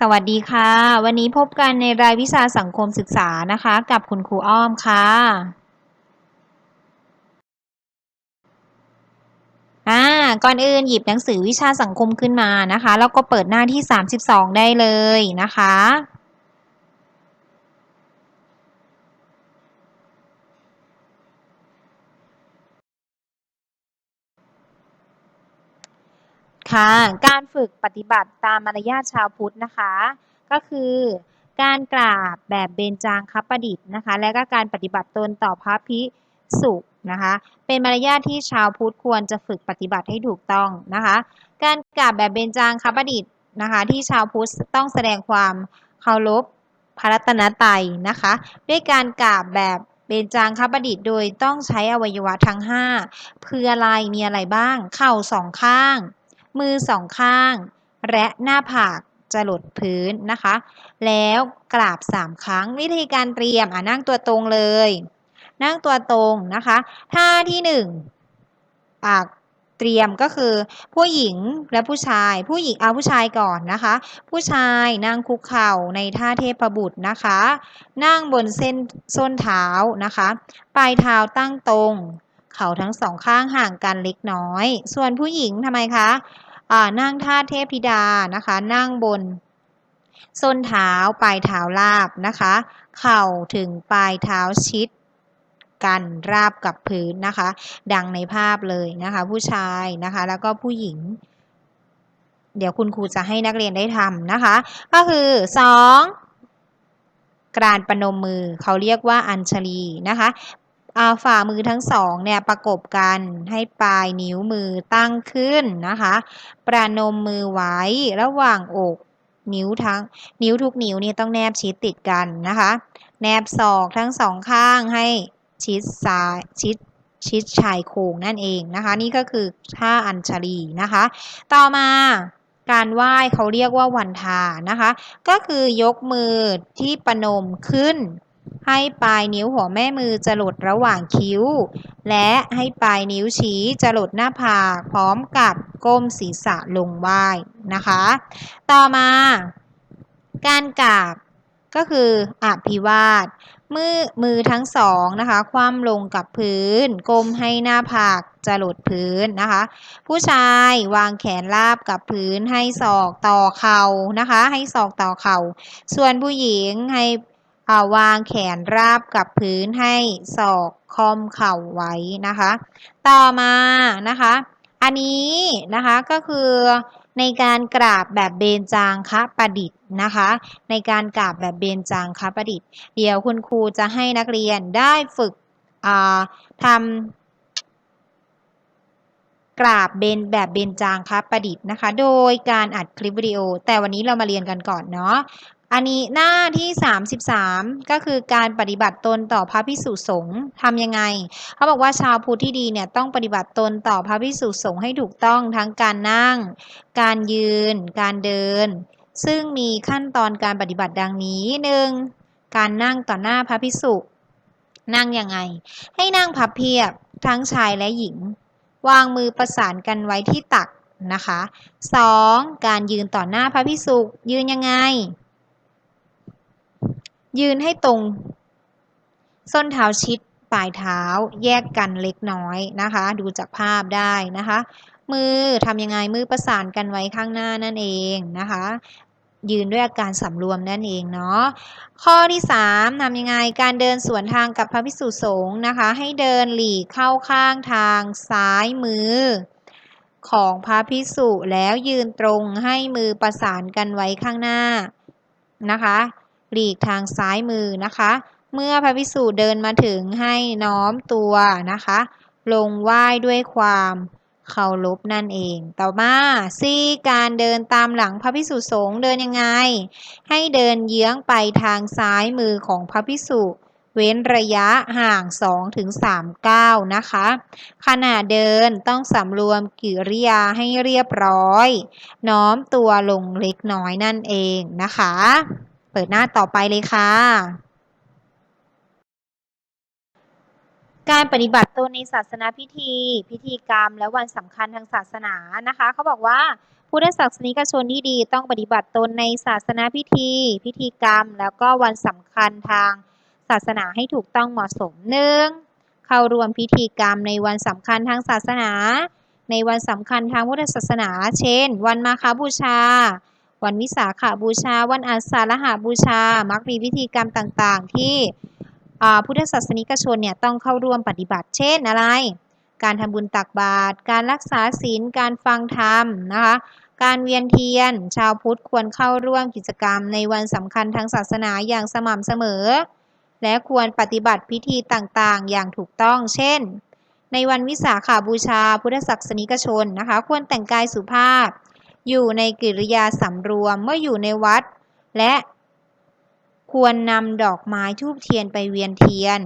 สวัสดีค่ะ วันนี้พบกันในรายวิชาสังคมศึกษานะคะ กับคุณครูอ้อมค่ะอ่าก่อนอื่นหยิบหนังสือวิชาสังคมขึ้นมานะคะ แล้วก็เปิดหน้าที่ 32 ได้เลยนะคะ ค่ะการฝึกปฏิบัติตามมารยาทชาวพุทธนะคะ ก็คือการกราบแบบเบญจางคประดิษฐ์นะคะ และก็การปฏิบัติตนต่อพระพิสุนะคะ เป็นมารยาทที่ชาวพุทธควรจะฝึกปฏิบัติให้ถูกต้องนะคะ การกราบแบบเบญจางคประดิษฐ์นะคะ ที่ชาวพุทธต้องแสดงความเคารพพระรัตนตรัยนะคะ ด้วยการกราบแบบเบญจางคประดิษฐ์โดยต้องใช้อวัยวะทั้ง 5 เพื่ออะไรมีอะไรบ้าง เข่าสองข้าง มือสองข้าง และหน้าผากจะหลดพื้นนะคะ แล้วกราบสามครั้งวิธีการเตรียมอ่านั่งตัวตรงเลย นั่งตัวตรงนะคะท่าที่หนึ่งปากเตรียมก็คือผู้หญิงและผู้ชาย ผู้หญิงเอาผู้ชายก่อนนะคะ ผู้ชายนั่งคุกเข่าในท่าเทพบุตรนะคะ นั่งบนเส้นส้นเท้านะคะ ปลายเท้าตั้งตรง เข่าทั้งสองข้างห่างกันเล็กน้อย ส่วนผู้หญิงทำไมคะ นั่งท่าเทพธิดานะคะ นั่งบนส้นเท้าปลายเท้าราบนะคะ เข่าถึงปลายเท้าชิดกันราบกับพื้นนะคะ ดังในภาพเลยนะคะ ผู้ชายนะคะ แล้วก็ผู้หญิง เดี๋ยวคุณครูจะให้นักเรียนได้ทำนะคะ ก็คือ 2. การประนมมือเขาเรียกว่าอัญชลีนะคะ อาฝ่ามือทั้งสองเนี่ยประกบกันให้ปลายนิ้วมือตั้งขึ้นนะคะ ประนมมือไว้ระหว่างอกนิ้วทั้งนิ้วทุกนิ้วนี่ต้องแนบชิดติดกันนะคะ แนบศอกทั้งสองข้างให้ชิดซ้ายชิดชิดชายโครงนั่นเองนะคะ นี่ก็คือท่าอัญชลีนะคะ ต่อมาการไหว้เขาเรียกว่าวันทานะคะ ก็คือยกมือที่ประนมขึ้น ให้ปลายนิ้วหัวแม่มือจะหลดระหว่างคิ้ว และให้ปลายนิ้วชี้จะหลดหน้าผากพร้อมกับก้มศีรษะลงไหว้นะคะ ต่อมาการกราบก็คืออภิวาทมือมือทั้งสองนะคะคว่ำลงกับพื้นก้มให้หน้าผากจะหลดพื้นนะคะ ผู้ชายวางแขนราบกับพื้นให้ศอกต่อเข่านะคะ ให้ศอกต่อเข่า ส่วนผู้หญิงให้ วางแขนราบกับพื้นให้ศอกคอมเข่าไว้นะคะ ต่อมานะคะ อันนี้นะคะก็คือในการกราบแบบเบญจางคะประดิษฐ์นะคะ ในการกราบแบบเบญจางคะประดิษฐ์ เดี๋ยวคุณครูจะให้นักเรียนได้ฝึกทำกราบเบนแบบเบญจางคะประดิษฐ์นะคะ โดยการอัดคลิปวิดีโอ แต่วันนี้เรามาเรียนกันก่อนเนาะ อันนี้หน้าที่ 33 ก็คือการปฏิบัติตนต่อพระพิสุสงฆ์ทำยังไง เขาบอกว่าชาวพุทธที่ดีเนี่ยต้องปฏิบัติตนต่อพระพิสุสงฆ์ให้ถูกต้องทั้งการนั่ง การยืน การเดิน ซึ่งมีขั้นตอนการปฏิบัติดังนี้หนึ่งการนั่งต่อหน้าพระพิสุนั่งยังไง ให้นั่งพับเพียบทั้งชายและหญิง วางมือประสานกันไว้ที่ตักนะคะ 2. การยืนต่อหน้าพระพิสุยืนยังไง ยืนให้ตรง ส้นเท้าชิดปลายเท้าแยกกันเล็กน้อยนะคะ ดูจากภาพได้นะคะ มือทำยังไงมือประสานกันไว้ข้างหน้านั่นเองนะคะ ยืนด้วยอาการสำรวมนั่นเองเนาะข้อที่3ทำยังไงการเดินสวนทางกับพระภิกษุสงฆ์นะคะ ให้เดินหลีกเข้าข้างทางซ้ายมือของพระภิกษุแล้วยืนตรงให้มือประสานกันไว้ข้างหน้านะคะ หลีกทางซ้ายมือนะคะ เมื่อพระภิกษุเดินมาถึงให้น้อมตัวนะคะ ลงไหว้ด้วยความเคารพนั่นเอง ต่อมาซี่การเดินตามหลังพระภิกษุสงฆ์เดินยังไง ให้เดินเยื้องไปทางซ้ายมือของพระภิกษุเว้นระยะห่าง2-3ก้าวนะคะ ขณะเดินต้องสำรวมกิริยาให้เรียบร้อย น้อมตัวลงเล็กน้อยนั่นเองนะคะ เปิดหน้าต่อไปเลยค่ะ การปฏิบัติตนในศาสนาพิธี พิธีกรรม และวันสำคัญทางศาสนานะคะเขาบอกว่าพุทธศาสนิกชนที่ดีต้องปฏิบัติตนในศาสนาพิธี พิธีกรรม แล้วก็วันสำคัญทางศาสนาให้ถูกต้องเหมาะสมหนึ่งเข้าร่วมพิธีกรรมในวันสำคัญทางศาสนา ในวันสำคัญทางพุทธศาสนา เช่น วันมาฆบูชา วันวิสาขบูชา วันอาสาฬหาบูชา มักมีพิธีกรรมต่างๆ ที่พุทธศาสนิกชนเนี่ยต้องเข้าร่วมปฏิบัติ เช่นอะไร การทำบุญตักบาตร การรักษาศีล การฟังธรรมนะคะ การเวียนเทียน ชาวพุทธควรเข้าร่วมกิจกรรมในวันสำคัญทางศาสนาอย่างสม่ำเสมอ และควรปฏิบัติพิธีต่างๆ อย่างถูกต้อง เช่น ในวันวิสาขาบูชาพุทธศาสนิกชนนะคะ ควรแต่งกายสุภาพ อยู่ในกิริยาสำรวมเมื่ออยู่ในวัด และควรนำดอกไม้ทูบเทียนไปเวียนเทียน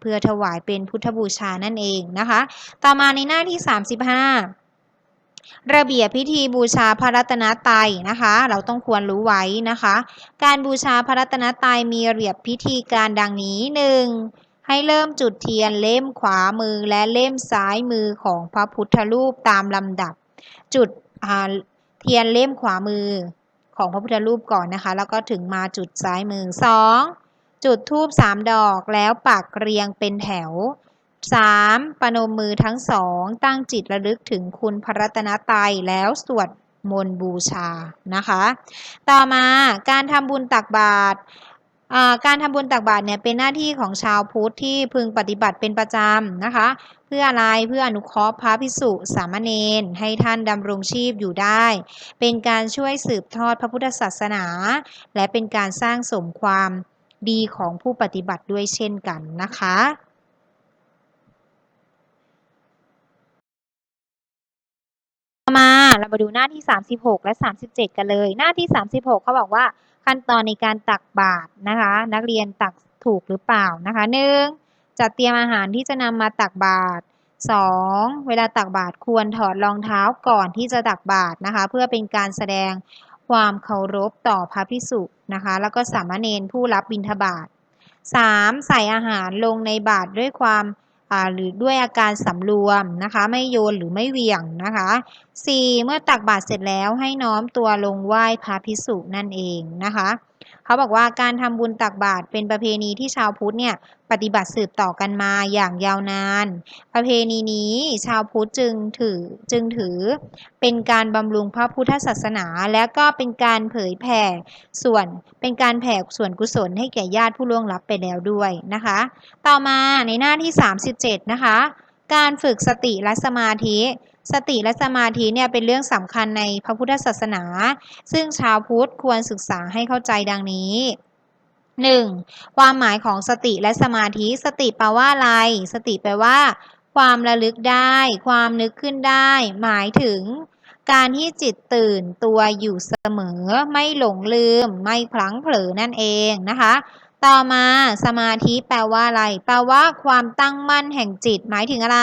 เพื่อถวายเป็นพุทธบูชานั่นเองนะคะ ต่อมาในหน้าที่ 35 ระเบียบพิธีบูชาพระรัตนตรัยนะคะ เราต้องควรรู้ไว้นะคะ การบูชาพระรัตนตรัยมีระเบียบพิธีการดังนี้หนึ่งให้เริ่มจุดเทียนเล่มขวามือและเล่มซ้ายมือของพระพุทธรูปตามลำดับ จุด ทียนเล่มขวามือของพระพุทธรูปก่อนนะคะ แล้วก็ถึงมาจุดซ้ายมือ 2. จุดทูบ3ดอกแล้วปักเรียงเป็นแถว 3. ปนมมือทั้งสอง ตั้งจิตระลึกถึงคุณพระรัตนตรัยแล้วสวดมนต์บูชานะคะ ต่อมาการทำบุญตักบาตร การทำบุญตักบาตรเนี่ยเป็นหน้าที่ของชาวพุทธที่พึงปฏิบัติเป็นประจำนะคะ เพื่ออะไรเพื่ออนุเคราะห์พระภิกษุสามเณรให้ท่านดำรงชีพอยู่ได้ เป็นการช่วยสืบทอดพระพุทธศาสนา และเป็นการสร้างสมความดีของผู้ปฏิบัติด้วยเช่นกันนะคะ มาเรามาดูหน้าที่ 36 และ 37 กันเลย หน้าที่ 36 เขาบอกว่าขั้นตอนในการตักบาตรนะคะ นักเรียนตักถูกหรือเปล่านะคะหนึ่งจัดเตรียมอาหารที่จะนำมาตักบาตร 2. เวลาตักบาตรควรถอดรองเท้าก่อนที่จะตักบาตรนะคะ เพื่อเป็นการแสดงความเคารพต่อพระพิสุนะคะ แล้วก็สามเณรผู้รับบิณฑบาต 3. ใส่อาหารลงในบาตรด้วยความ หรือด้วยอาการสำรวมนะคะ ไม่โยนหรือไม่เหวี่ยงนะคะ 4. เมื่อตักบาตรเสร็จแล้วให้น้อมตัวลงไหว้พระพิสุนั่นเองนะคะ เขาบอกว่าการทำบุญตักบาตรเป็นประเพณีที่ชาวพุทธเนี่ยปฏิบัติสืบต่อกันมาอย่างยาวนาน ประเพณีนี้ชาวพุทธจึงถือจึงถือ เป็นการบำรุงพระพุทธศาสนา และก็เป็นการเผยแผ่ส่วนเป็นการแผ่ส่วนกุศลให้แก่ญาติผู้ล่วงลับไปแล้วด้วยนะคะ ต่อมาในหน้าที่ 37 นะคะ การฝึกสติและสมาธิ สติและสมาธิเนี่ยเป็นเรื่องสำคัญในพระพุทธศาสนา ซึ่งชาวพุทธควรศึกษาให้เข้าใจดังนี้ 1. ความหมายของสติและสมาธิ สติแปลว่าอะไร สติแปลว่า ความระลึกได้ ความนึกขึ้นได้ หมายถึง การที่จิตตื่นตัวอยู่เสมอ ไม่หลงลืม ไม่พลั้งเผลอนั่นเองนะคะ ต่อมาสมาธิแปลว่าอะไร แปลว่าความตั้งมั่นแห่งจิต หมายถึงอะไร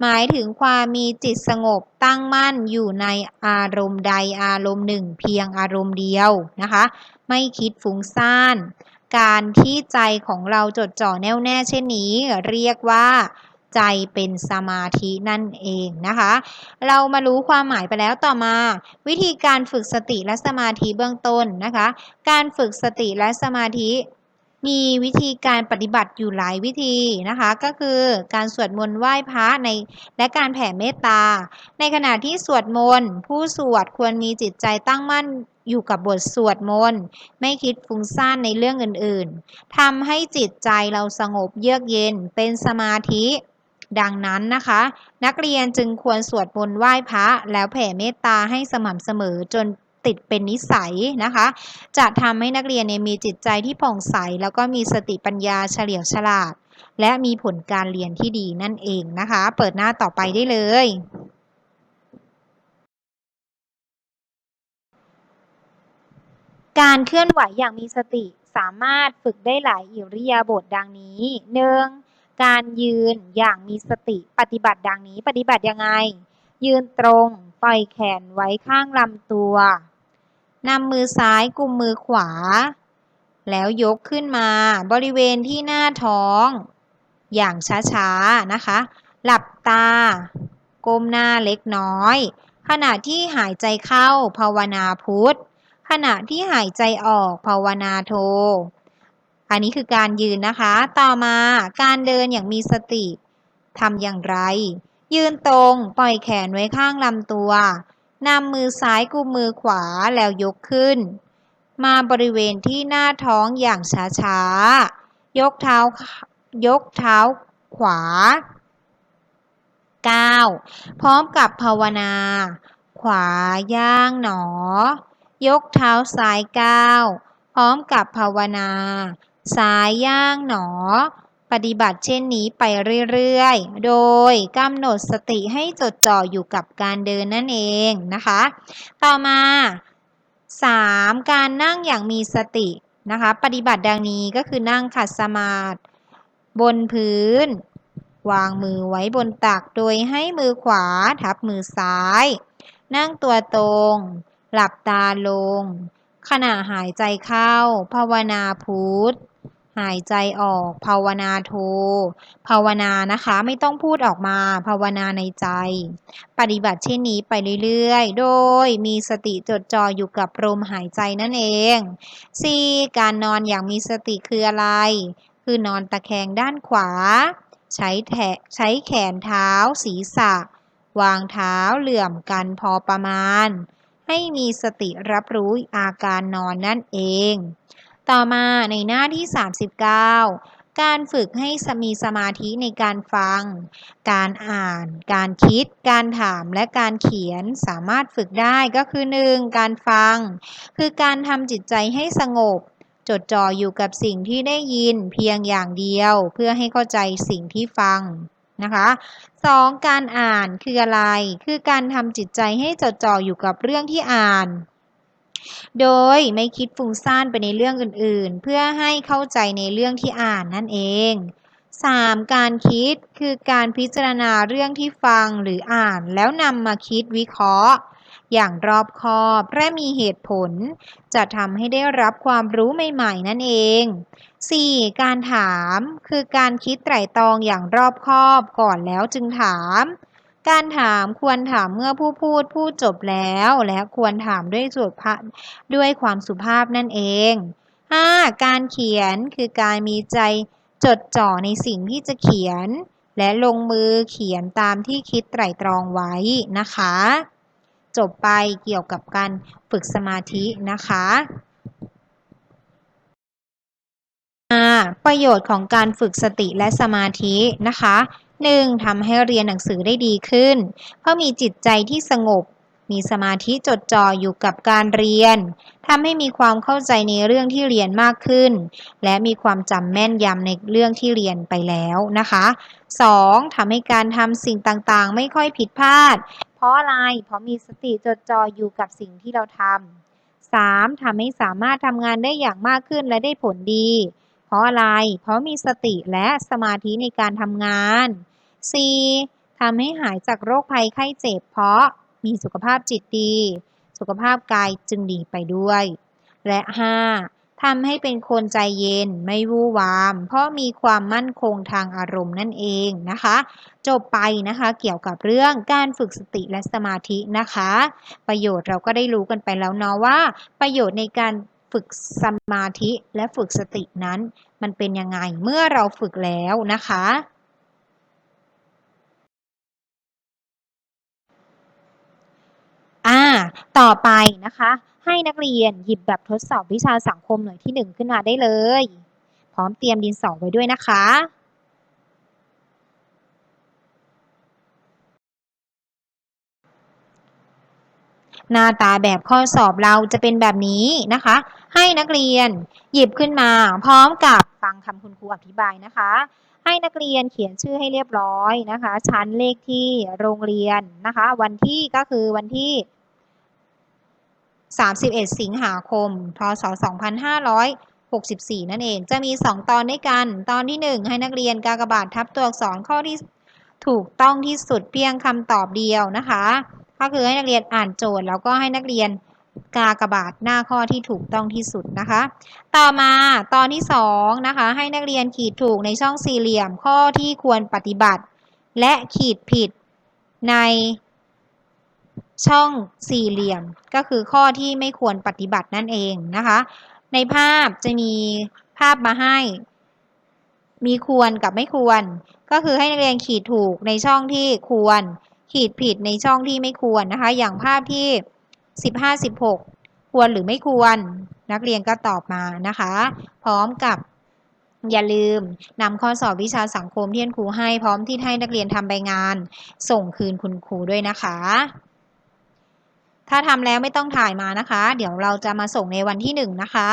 หมายถึงความมีจิตสงบตั้งมั่นอยู่ในอารมณ์ใดอารมณ์หนึ่ง เพียงอารมณ์เดียวนะคะ ไม่คิดฟุ้งซ่าน การที่ใจของเราจดจ่อแน่วแน่เช่นนี้ เรียกว่าใจเป็นสมาธินั่นเองนะคะ เรามารู้ความหมายไปแล้วต่อมา วิธีการฝึกสติและสมาธิเบื้องต้นนะคะ การฝึกสติและสมาธิ มีวิธีการปฏิบัติอยู่หลายวิธีนะคะ ก็คือการสวดมนต์ไหว้พระในและการแผ่เมตตา ในขณะที่สวดมนต์ผู้สวดควรมีจิตใจตั้งมั่นอยู่กับบทสวดมนต์ไม่คิดฟุ้งซ่านในเรื่องอื่นๆทำให้จิตใจเราสงบเยือกเย็นเป็นสมาธิ ดังนั้นนะคะ นักเรียนจึงควรสวดมนต์ไหว้พระแล้วแผ่เมตตาให้สม่ำเสมอจน ติดเป็นนิสัยนะคะ จะทำให้นักเรียนเนี่ยมีจิตใจที่ผ่องใส แล้วก็มีสติปัญญาเฉลียวฉลาด และมีผลการเรียนที่ดีนั่นเองนะคะ เปิดหน้าต่อไปได้เลยการเคลื่อนไหวอย่างมีสติสามารถฝึกได้หลายอิริยาบถดังนี้หนึ่งการยืนอย่างมีสติปฏิบัติดังนี้ปฏิบัติยังไง ยืนตรง ปล่อยแขนไว้ข้างลำตัว นำมือซ้ายกุมมือขวา แล้วยกขึ้นมาบริเวณที่หน้าท้อง อย่างช้าๆนะคะ หลับตา ก้มหน้าเล็กน้อย ขณะที่หายใจเข้าภาวนาพุทธขณะที่หายใจออกภาวนาโท อันนี้คือการยืนนะคะ ต่อมาการเดินอย่างมีสติทำอย่างไร ยืนตรงปล่อยแขนไว้ข้างลำตัว นำมือซ้ายกุมมือขวาแล้วยกขึ้น มาบริเวณที่หน้าท้องอย่างช้าๆ ยกเท้ายกเท้าขวา 9. พร้อมกับภาวนา ขวาย่างหนอ ยกเท้าซ้าย9พร้อมกับภาวนา ซ้ายย่างหนอ ปฏิบัติเช่นนี้ไปเรื่อยๆ โดยกำหนดสติให้จดจ่ออยู่กับการเดินนั่นเองนะคะ ต่อมา 3. การนั่งอย่างมีสตินะคะ ปฏิบัติดังนี้ก็คือนั่งขัดสมาธิบนพื้น วางมือไว้บนตักโดยให้มือขวาทับมือซ้าย นั่งตัวตรง หลับตาลง ขณะหายใจเข้า ภาวนาพุทธ หายใจออก ภาวนาโท ภาวนานะคะไม่ต้องพูดออกมา ภาวนาในใจ ปฏิบัติเช่นนี้ไปเรื่อยๆ โดยมีสติจดจ่ออยู่กับลมหายใจนั่นเอง 4. การนอนอย่างมีสติคืออะไร คือนอนตะแคงด้านขวา ใช้แถใช้แขนเท้า ศีรษะ วางเท้าเหลื่อมกันพอประมาณ ให้มีสติรับรู้อาการนอนนั่นเอง ต่อมาในหน้าที่ 39 การฝึกให้มีสมาธิในการฟัง การอ่าน การคิด การถามและการเขียนสามารถฝึกได้ก็คือ 1. การฟัง คือการทำจิตใจให้สงบจดจ่ออยู่กับสิ่งที่ได้ยินเพียงอย่างเดียวเพื่อให้เข้าใจสิ่งที่ฟังนะคะ 2. การอ่านคืออะไร คือการทำจิตใจให้จดจ่ออยู่กับเรื่องที่อ่าน โดยไม่คิดฟุ้งซ่านไปในเรื่องอื่นๆ เพื่อให้เข้าใจในเรื่องที่อ่านนั่นเอง 3. การคิดคือการพิจารณาเรื่องที่ฟังหรืออ่านแล้วนำมาคิดวิเคราะห์ อย่างรอบคอบและมีเหตุผล จะทำให้ได้รับความรู้ใหม่ๆ นั่นเอง 4. การถามคือการคิดไตร่ตรองอย่างรอบคอบก่อนแล้วจึงถาม การถามควรถามเมื่อผู้พูดพูดจบแล้ว และควรถามด้วยสุภาพด้วยความสุภาพนั่นเอง 5. การเขียนคือการมีใจจดจ่อในสิ่งที่จะเขียน และลงมือเขียนตามที่คิดไตร่ตรองไว้นะคะ จบไปเกี่ยวกับการฝึกสมาธินะคะประโยชน์ของการฝึกสติและสมาธินะคะ 1. ทำให้เรียนหนังสือได้ดีขึ้น เพราะมีจิตใจที่สงบ มีสมาธิจดจ่ออยู่กับการเรียนทำให้มีความเข้าใจในเรื่องที่เรียนมากขึ้น และมีความจำแม่นยำในเรื่องที่เรียนไปแล้วนะคะ 2. ทำให้การทำสิ่งต่างๆ ไม่ค่อยผิดพลาด เพราะอะไร เพราะมีสติจดจ่ออยู่กับสิ่งที่เราทำ 3. ทำให้สามารถทำงานได้อย่างมากขึ้นและได้ผลดี เพราะอะไร เพราะมีสติและสมาธิในการทำงาน 4. ทำให้หายจากโรคภัยไข้เจ็บเพราะมีสุขภาพจิตดี สุขภาพกายจึงดีไปด้วย และ 5. ทำให้เป็นคนใจเย็นไม่วู่วาม เพราะมีความมั่นคงทางอารมณ์นั่นเองนะคะ จบไปนะคะเกี่ยวกับเรื่องการฝึกสติและสมาธินะคะ ประโยชน์เราก็ได้รู้กันไปแล้วเนาะว่า ประโยชน์ในการฝึกสมาธิและฝึกสตินั้น มันเป็นยังไงเมื่อเราฝึกแล้วนะคะอ่า ต่อไปนะคะ ให้นักเรียนหยิบแบบทดสอบวิชาสังคมหน่วยที่ 1 ขึ้นมาได้เลย พร้อมเตรียมดินสอไว้ด้วยนะคะหน้าตาแบบข้อสอบเราจะเป็นแบบนี้นะคะ ให้นักเรียนหยิบขึ้นมา พร้อมกับฟังคำคุณครูอธิบายนะคะ ให้นักเรียนเขียนชื่อให้เรียบร้อยนะคะ ชั้นเลขที่โรงเรียนนะคะ วันที่ก็คือวันที่ 31 สิงหาคม พศ 2564 นั่นเอง จะมี 2 ตอนด้วยกัน ตอนที่ 1 ให้นักเรียนกากบาททับตัวอักษรข้อที่ถูกต้องที่สุดเพียงคำตอบเดียวนะคะ ก็คือให้นักเรียนอ่านโจทย์ แล้วก็ให้นักเรียนกากบาทหน้าข้อที่ถูกต้องที่สุดนะคะ ต่อมาตอนที่สองนะคะ ให้นักเรียนขีดถูกในช่องสี่เหลี่ยมข้อที่ควรปฏิบัติ และขีดผิดใน ช่องสี่เหลี่ยมก็คือข้อที่ไม่ควรปฏิบัตินั่นเองนะคะ ในภาพจะมีภาพมาให้ มีควรกับไม่ควร ก็คือให้นักเรียนขีดถูกในช่องที่ควร ขีดผิดในช่องที่ไม่ควรนะคะ อย่างภาพที่15 16ควรหรือไม่ควร นักเรียนก็ตอบมานะคะ พร้อมกับอย่าลืมนำข้อสอบวิชาสังคมที่คุณครูให้พร้อมที่ให้นักเรียนทำใบงาน ส่งคืนคุณครูด้วยนะคะ ถ้าทำแล้วไม่ต้องถ่ายมานะคะ เดี๋ยวเราจะมาส่งในวันที่หนึ่งนะคะ